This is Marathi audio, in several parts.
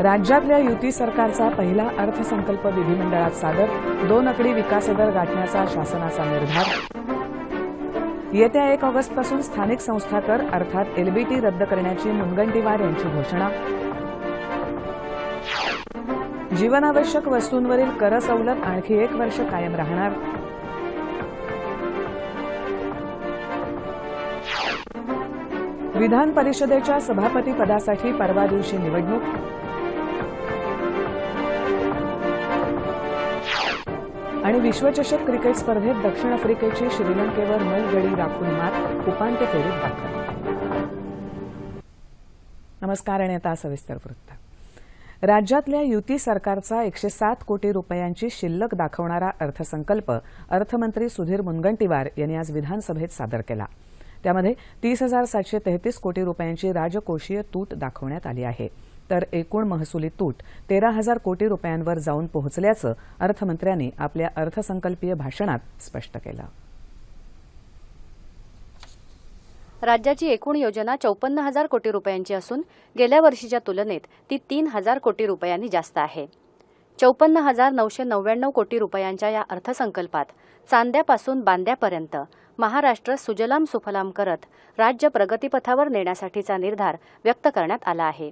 राज्यातल्या युती सरकारचा पहिला अर्थसंकल्प विधिमंडळात सादर दोन आकडी विकासदर गाठण्याचा शासनाचा निर्धार. येत्या एक ऑगस्टपासून स्थानिक संस्था कर अर्थात एलबीटी रद्द करण्याची मुनगंटीवार यांची घोषणा. जीवनावश्यक वस्तूंवरील कर सवलत आणखी एक वर्ष कायम राहणार. विधान परिषदेच्या सभापती पदासाठी परवा दिवशी निवडणूक. आणि विश्वचषक क्रिकेट स्पर्धेत दक्षिण आफ्रिकेची श्रीलंकेवर नऊ गडी राखून मात उपांत्य फेरीत दाखल. नमस्कार आणि आता सविस्तर वृत्त. राज्यातल्या युती सरकारचा एकशे सात कोटी रुपयांची शिल्लक दाखवणारा अर्थसंकल्प अर्थमंत्री सुधीर मुनगंटीवार यांनी आज विधानसभेत सादर केला. त्यामध्ये तीस हजार सातशे तेहतीस कोटी रुपयांची राजकोषीय तूट दाखवण्यात आली आहे. तर एकूण महसुली तूट तेरा हजार कोटी रुपयांवर जाऊन पोहोचल्याचं अर्थमंत्र्यांनी आपल्या अर्थसंकल्पीय भाषणात स्पष्ट केलं. राज्याची एकूण योजना चौपन्न हजार कोटी रुपयांची असून गेल्या वर्षीच्या तुलनेत ती तीन हजार कोटी रुपयांनी जास्त आहे. चौपन्न हजार नऊशे नव्याण्णव कोटी रुपयांच्या या अर्थसंकल्पात चांद्यापासून बांद्यापर्यंत महाराष्ट्र सुजलाम सुफलाम करत राज्य प्रगतीपथावर नेण्यासाठीचा निर्धार व्यक्त करण्यात आला आहे.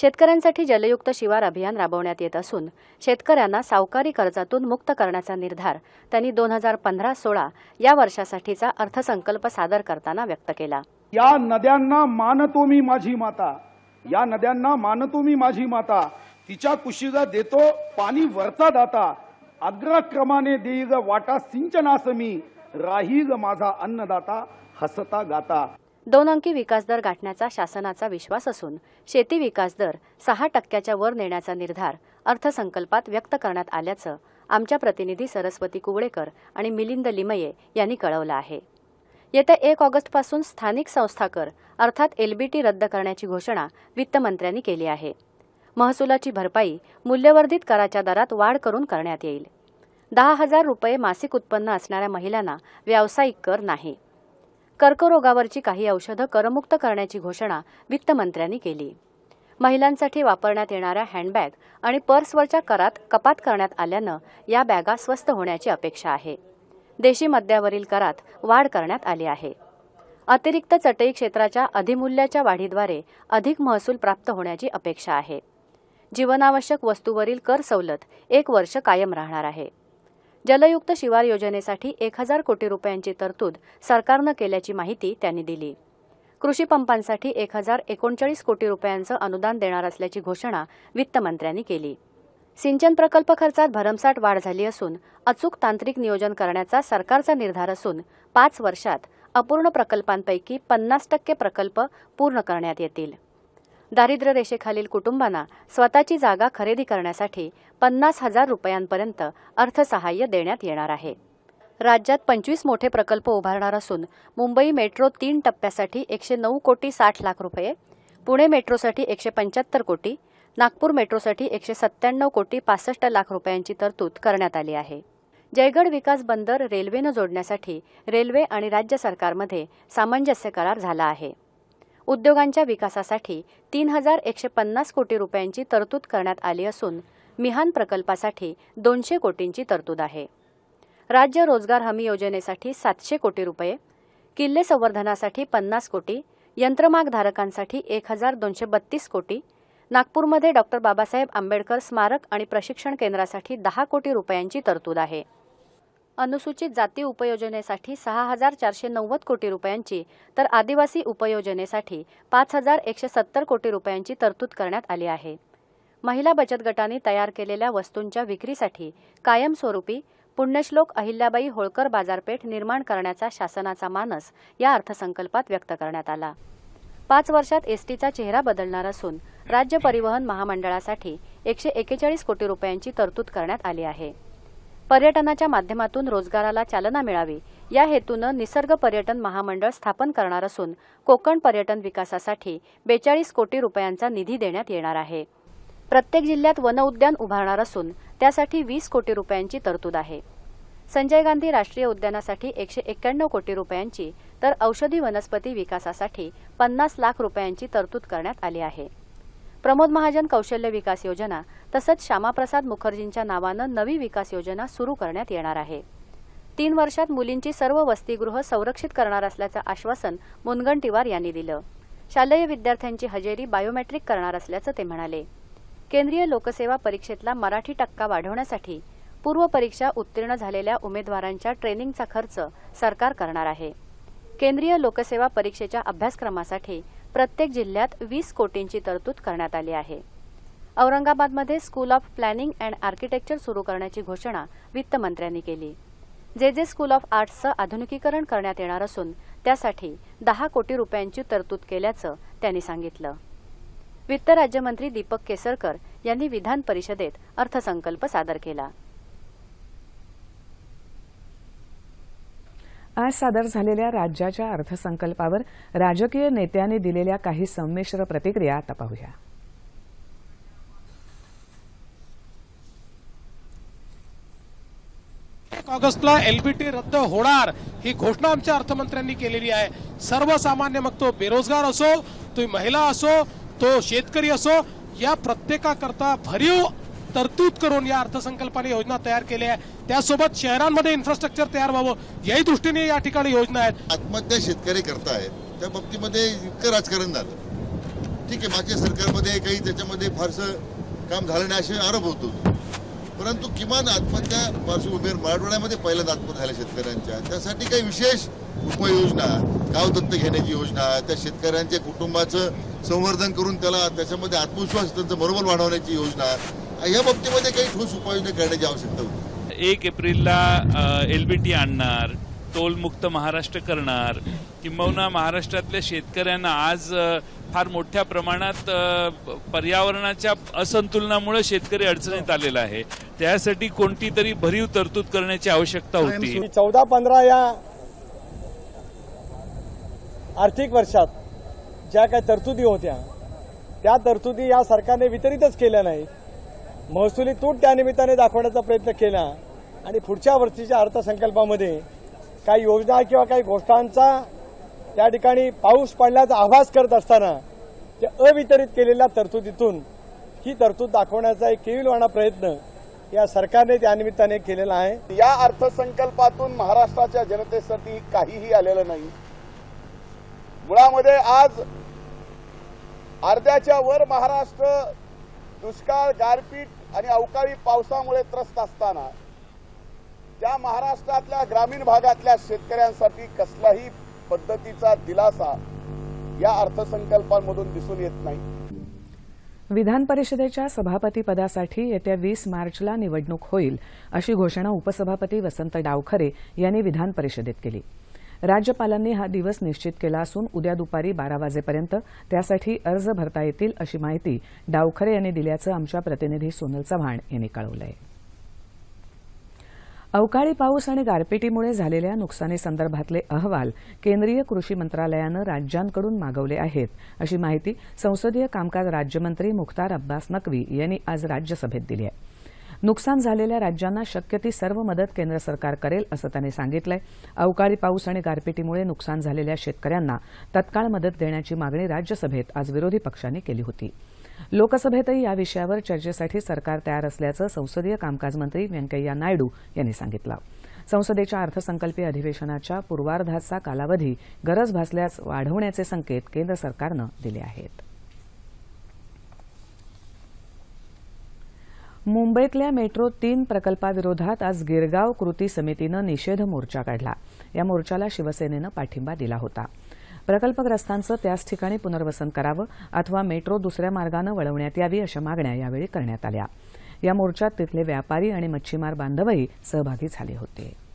शेतकऱ्यांसाठी जलयुक्त शिवार अभियान राबवण्यात येत असून शेतकऱ्यांना सावकारी कर्जातून मुक्त करण्याचा निर्धार त्यांनी दोन हजार पंधरा सोळा या वर्षासाठीचा अर्थसंकल्प सादर करताना व्यक्त केला. या नद्यांना मानतो मी माझी माता. या नद्यांना मानतो मी माझी माता. तिच्या कुशीला देतो पाणी वरचा दाता. अग्रक्रमाने देईग वाटा सिंचनास मी. राहीग माझा अन्नदाता हसता गाता. दोन अंकी विकास दर गाठण्याचा शासनाचा विश्वास असून शेती विकास दर सहा टक्क्याच्या वर नेण्याचा निर्धार अर्थसंकल्पात व्यक्त करण्यात आल्याचं आमच्या प्रतिनिधी सरस्वती कुवळेकर आणि मिलिंद लिमये यांनी कळवलं आहे. येत्या एक ऑगस्टपासून स्थानिक संस्था कर अर्थात एलबीटी रद्द करण्याची घोषणा वित्तमंत्र्यांनी केली आहे. महसुलाची भरपाई मूल्यवर्धित कराच्या दरात वाढ करून करण्यात येईल. दहा हजार रुपये मासिक उत्पन्न असणाऱ्या महिलांना व्यावसायिक कर नाही. कर्करोगावरची काही औषधं करमुक्त करण्याची घोषणा वित्तमंत्र्यांनी केली. महिलांसाठी वापरण्यात येणाऱ्या हँडबॅग आणि पर्सवरच्या करात कपात करण्यात आल्यानं या बॅगा स्वस्त होण्याची अपेक्षा आहे. देशी मद्यावरील करात वाढ करण्यात आली आहे. अतिरिक्त चटई क्षेत्राच्या अधिमूल्याच्या वाढीद्वारे अधिक महसूल प्राप्त होण्याची अपेक्षा आहे. जीवनावश्यक वस्तूवरील कर सवलत एक वर्ष कायम राहणार आहे. जलयुक्त शिवार योजनेसाठी एक हजार कोटी रुपयांची तरतूद सरकारनं केल्याची माहिती त्यांनी दिली. कृषी पंपांसाठी एक हजार एकोणचाळीस कोटी रुपयांचं अनुदान देणार असल्याची घोषणा वित्तमंत्र्यांनी केली. सिंचन प्रकल्प खर्चात भरमसाठ वाढ झाली असून अचूक तांत्रिक नियोजन करण्याचा सरकारचा निर्धार असून पाच वर्षात अपूर्ण प्रकल्पांपैकी पन्नास टक्के प्रकल्प पूर्ण करण्यात येतील. दारिद्र्य रेषेखालील कुटुंबांना स्वतःची जागा खरेदी करण्यासाठी पन्नास हजार रुपयांपर्यंत अर्थसहाय्य देण्यात येणार आहे. राज्यात पंचवीस मोठे प्रकल्प उभारणार असून मुंबई मेट्रो तीन टप्प्यासाठी एकशे नऊ कोटी साठ लाख रुपये पुणे मेट्रोसाठी एकशे पंच्याहत्तर कोटी नागपूर मेट्रोसाठी एकशे सत्त्याण्णव कोटी पासष्ट लाख रुपयांची तरतूद करण्यात आली आहे. जयगड विकास बंदर रेल्वेनं जोडण्यासाठी रेल्वे आणि राज्य सरकारमध्ये सामंजस्य करार झाला आहे. उद्योगांच्या विकासासाठी तीन हजार एकशे पन्नास कोटी रुपयांची तरतूद करण्यात आली असून मिहान प्रकल्पासाठी दोनशे कोटींची तरतूद आहे. राज्य रोजगार हमी योजनेसाठी सातशे कोटी रुपये किल्ले संवर्धनासाठी पन्नास कोटी यंत्रमागधारकांसाठी एक हजार दोनशे बत्तीस कोटी नागपूरमध्ये डॉक्टर बाबासाहेब आंबेडकर स्मारक आणि प्रशिक्षण केंद्रासाठी दहा कोटी रुपयांची तरतूद आहे. अनुसूचित जाती उपयोजनेसाठी सहा हजार चारशे नव्वद कोटी रुपयांची तर आदिवासी उपयोजनेसाठी पाच हजार एकशे सत्तर कोटी रुपयांची तरतूद करण्यात आली आहे. महिला बचत गटांनी तयार केलेल्या वस्तूंच्या विक्रीसाठी कायमस्वरूपी पुण्यश्लोक अहिल्याबाई होळकर बाजारपेठ निर्माण करण्याचा शासनाचा मानस या अर्थसंकल्पात व्यक्त करण्यात आला. पाच वर्षात एसटीचा चेहरा बदलणार असून राज्य परिवहन महामंडळासाठी एकशे एकेचाळीस कोटी रुपयांची तरतूद करण्यात आली आहे. पर्यटनाच्या माध्यमातून रोजगाराला चालना मिळावी. या हेतूनं निसर्ग पर्यटन महामंडळ स्थापन करणार असून कोकण पर्यटन विकासासाठी बेचाळीस कोटी रुपयांचा निधी देण्यात येणार आहे. प्रत्येक जिल्ह्यात वन उद्यान उभारणार असून त्यासाठी वीस कोटी रुपयांची तरतूद आहे. संजय गांधी राष्ट्रीय उद्यानासाठी एकशे एक्क्याण्णव कोटी रुपयांची तर औषधी वनस्पती विकासासाठी पन्नास लाख रुपयांची तरतूद करण्यात आली आहे. प्रमोद महाजन कौशल्य विकास योजना तसंच श्यामाप्रसाद मुखर्जींच्या नावानं नवी विकास योजना सुरू करण्यात येणार आहे. तीन वर्षात मुलींची सर्व वसतिगृह संरक्षित करणार असल्याचं आश्वासन मुनगंटीवार यांनी दिलं. शालेय विद्यार्थ्यांची हजेरी बायोमेट्रिक करणार असल्याचं ते म्हणाले. केंद्रीय लोकसेवा परीक्षेतला मराठी टक्का वाढवण्यासाठी पूर्व परीक्षा उत्तीर्ण झालेल्या उमेदवारांच्या ट्रेनिंगचा खर्च सरकार करणार आहे. केंद्रीय लोकसेवा परीक्षेच्या अभ्यासक्रमासाठी प्रत्येक जिल्ह्यात वीस कोटींची तरतूद करण्यात आली आहे. औरंगाबादमध्ये school of planning and architecture सुरू करण्याची घोषणा वित्तमंत्र्यांनी केली. जे जे स्कूल ऑफ आर्ट्सचं आधुनिकीकरण करण्यात येणार असून त्यासाठी दहा कोटी रुपयांची तरतूद केल्याचं त्यांनी सांगितलं. वित्त राज्यमंत्री दीपक केसरकर यांनी विधान परिषदेत अर्थसंकल्प सादर केला. आज सादर झालेल्या राज्याच्या अर्थसंकल्पावर राजकीय नेत्यांनी दिलेल्या काही संमिश्र प्रतिक्रिया आता पाहूया एक ऑगस्टला एलबीटी रद्द होणार ही घोषणा आमच्या अर्थमंत्र्यांनी केलेली आहे. सर्वसामान्य मग तो बेरोजगार असो तो महिला असो तो शेतकरी असो या प्रत्येकाकरता भरीव तरतूद करून या अर्थसंकल्पाने योजना तयार केल्या आहे. त्यासोबत शहरांमध्ये इन्फ्रास्ट्रक्चर तयार व्हावं याही दृष्टीने या ठिकाणी योजना आहेत. आत्महत्या शेतकरी करतायत त्या बाबतीमध्ये इतकं राजकारण झालं. ठीक आहे मागच्या सरकारमध्ये काही त्याच्यामध्ये फारसं काम झालं नाही असे आरोप होतो. परंतु किमान आत्महत्या पार्श्वभूमीवर मराठवाड्यामध्ये पहिल्यांदा आत्महत्या झाल्या शेतकऱ्यांच्या. त्यासाठी काही विशेष उपाययोजना गाव दत्त घेण्याची योजना त्या शेतकऱ्यांच्या कुटुंबाचं संवर्धन करून त्याला त्याच्यामध्ये आत्मविश्वास त्यांचं मनोबल वाढवण्याची योजना या बाबतीमध्ये काही ठोस उपाययोजना करण्याची आवश्यकता होती. एक एप्रिलला एल बी टी आणणार टोलमुक्त महाराष्ट्र करणार किंबहुना महाराष्ट्रातल्या शेतकऱ्यांना आज फार मोठ्या प्रमाणात पर्यावरणाच्या असंतुलनामुळे शेतकरी अडचणीत आलेला आहे. त्यासाठी कोणती तरी भरीव तरतूद करण्याची आवश्यकता होती. चौदा पंधरा या आर्थिक वर्षात ज्या काही तरतुदी होत्या त्या तरतुदी या सरकारने वितरितच केल्या नाहीत. महसुली तूट त्यानिमित्ताने दाखवण्याचा प्रयत्न केला आणि पुढच्या वर्षीच्या अर्थसंकल्पामध्ये काही योजना किंवा काही गोष्टांचा त्या ठिकाणी पाऊस पडल्याचा आभास करत असताना ते अवितरित केलेल्या तरतुदीतून ही तरतूद दाखवण्याचा एक केविलवाणा प्रयत्न या सरकारने त्यानिमित्ताने केलेला आहे. या अर्थसंकल्पातून महाराष्ट्राच्या जनतेसाठी काहीही आलेलं नाही. मुळामध्ये आज अर्ध्याच्या वर महाराष्ट्र दुष्काळ गारपीट आणि अवकाळी पावसामुळे त्रस्त असताना त्या महाराष्ट्रातल्या ग्रामीण भागातल्या शेतकऱ्यांसाठी कसलाही पद्धतीचा दिलासा या अर्थसंकल्पांमधून दिसून येत नाही. विधान परिषदेच्या सभापतीपदासाठी येत्या वीस मार्चला निवडणूक होईल अशी घोषणा उपसभापती वसंत डावखरे यांनी विधान परिषदेत केली. राज्यपालांनी हा दिवस निश्चित केला असून उद्या दुपारी बारा वाजेपर्यंत त्यासाठी अर्ज भरता येतील अशी माहिती डावखरे यांनी दिल्याचं आमच्या प्रतिनिधी सोनल चव्हाण यांनी कळवलं आहे अवकाळी पाऊस आणि गारपिटीमुळे झालेल्या नुकसानीसंदर्भातले अहवाल केंद्रीय कृषी मंत्रालयानं राज्यांकडून मागवले आहेत अशी माहिती संसदीय कामकाज राज्यमंत्री मुख्तार अब्बास नक्वी यांनी आज राज्यसभेत दिली आहे. नुकसान झालेल्या राज्यांना शक्य ती सर्व मदत केंद्र सरकार करेल असं त्यांनी सांगितलंय. अवकाळी पाऊस आणि गारपिटीमुळे नुकसान झालेल्या शेतकऱ्यांना तत्काळ मदत देण्याची मागणी राज्यसभेत आज विरोधी पक्षांनी केली होती. लोकसभेतही या विषयावर चर्चेसाठी सरकार तयार असल्याचं संसदीय कामकाज मंत्री व्यंकय्या नायडू यांनी सांगितलं. संसदेच्या अर्थसंकल्पीय अधिवेशनाच्या पूर्वार्धाचा कालावधी गरज भासल्यास वाढवण्याचे संकेत केंद्र सरकारनं दिले आहेत. मुंबईतल्या मेट्रो तीन प्रकल्पाविरोधात आज गिरगाव कृती समितीनं निषेध मोर्चा काढला. या मोर्चाला शिवसेनेनं पाठिंबा दिला होता. प्रकल्पग्रस्तांचं त्याच ठिकाणी पुनर्वसन करावं अथवा मेट्रो दुसऱ्या मार्गानं वळवण्यात यावी अशा मागण्या यावेळी करण्यात आल्या. या मोर्चात तिथले व्यापारी आणि मच्छीमार बांधवही सहभागी झाले होते.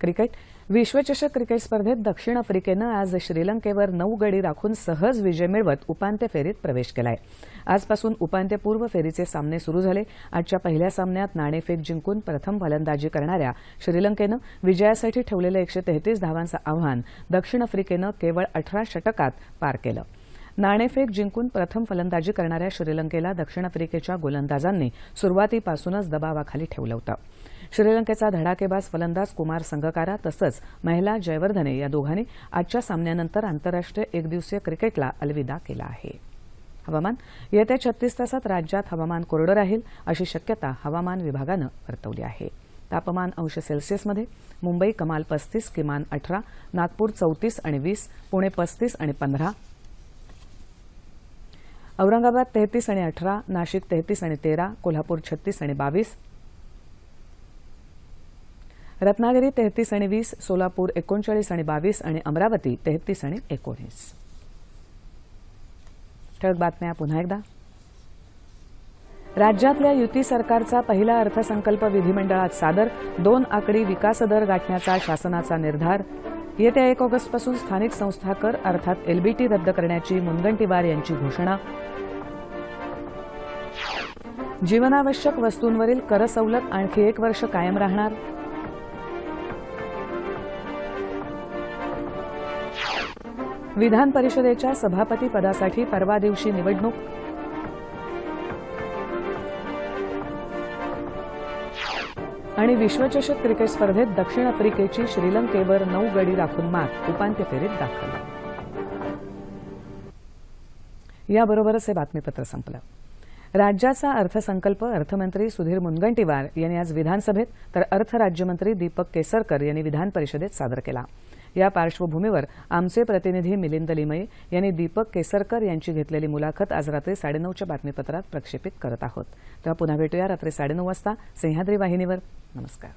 क्रिकेट. विश्वचषक क्रिकेट स्पर्धेत दक्षिण आफ्रिकेनं आज श्रीलंकेवर नऊ गडी राखून सहज विजय मिळवत उपांत्य फेरीत प्रवेश केलाय. आजपासून उपांत्यपूर्व फेरीचे सामने सुरू झाले. आजच्या पहिल्या सामन्यात नाणेफेक जिंकून प्रथम फलंदाजी करणाऱ्या श्रीलंकेनं विजयासाठी ठेवलेलं एकशे तेहतीस धावांचं आव्हान दक्षिण आफ्रिकेनं केवळ अठरा षटकात पार केलं. नाणेफेक जिंकून प्रथम फलंदाजी करणाऱ्या श्रीलंकेला दक्षिण आफ्रिकेच्या गोलंदाजांनी सुरुवातीपासूनच दबावाखाली ठेवलं होतं. श्रीलंकेचा धडाकेबाज फलंदाज कुमार संगकारा तसंच महिला जयवर्धने या दोघांनी आजच्या सामन्यानंतर आंतरराष्ट्रीय एकदिवसीय क्रिकेटला अलविदा केला आहे. हवामान येत्या छत्तीस तासात राज्यात हवामान कोरडं राहील अशी शक्यता हवामान विभागानं वर्तवली आहे. तापमान अंश सेल्सिअसमध्ये मुंबई कमाल पस्तीस किमान अठरा नागपूर चौतीस आणि वीस पुणे पस्तीस आणि पंधरा औरंगाबाद तेहतीस आणि अठरा नाशिक तेहतीस आणि तेरा कोल्हापूर छत्तीस आणि बावीस रत्नागिरी तेहतीस आणि वीस सोलापूर एकोणचाळीस आणि बावीस आणि अमरावती तेहतीस आणि एकोणीस. ठळक बातम्या पुन्हा एकदा. राज्यातल्या युती सरकारचा पहिला अर्थसंकल्प विधिमंडळात सादर दोन आकडी विकास दर गाठण्याचा शासनाचा निर्धार. येत्या एक ऑगस्टपासून स्थानिक संस्था कर अर्थात एलबीटी रद्द करण्याची मुनगंटीवार यांची घोषणा. जीवनावश्यक वस्तूंवरील कर सवलत आणखी एक वर्ष कायम राहणार. विधान परिषदेच्या सभापती पदासाठी परवा दिवशी निवडणूक. आणि विश्वचषक क्रिकेट स्पर्धेत दक्षिण आफ्रिकेची श्रीलंकेवर नऊ गडी राखून मात उपांत्य फेरीत दाखल. याबरोबरच हे बातमीपत्र संपलं. राज्याचा अर्थसंकल्प अर्थमंत्री सुधीर मुनगंटीवार यांनी आज विधानसभेत तर अर्थ राज्यमंत्री दीपक केसरकर यांनी विधान परिषदेत सादर केला. या पार्श्वभूमीवर आमचे प्रतिनिधी मिलिंद लिमये यांनी दीपक केसरकर यांची घेतलेली मुलाखत आज रात्री साडेनऊच्या बातमीपत्रात प्रक्षेपित करत आहोत. तेव्हा पुन्हा भेटूया रात्री साडेनऊ वाजता सह्याद्री वाहिनीवर. नमस्कार.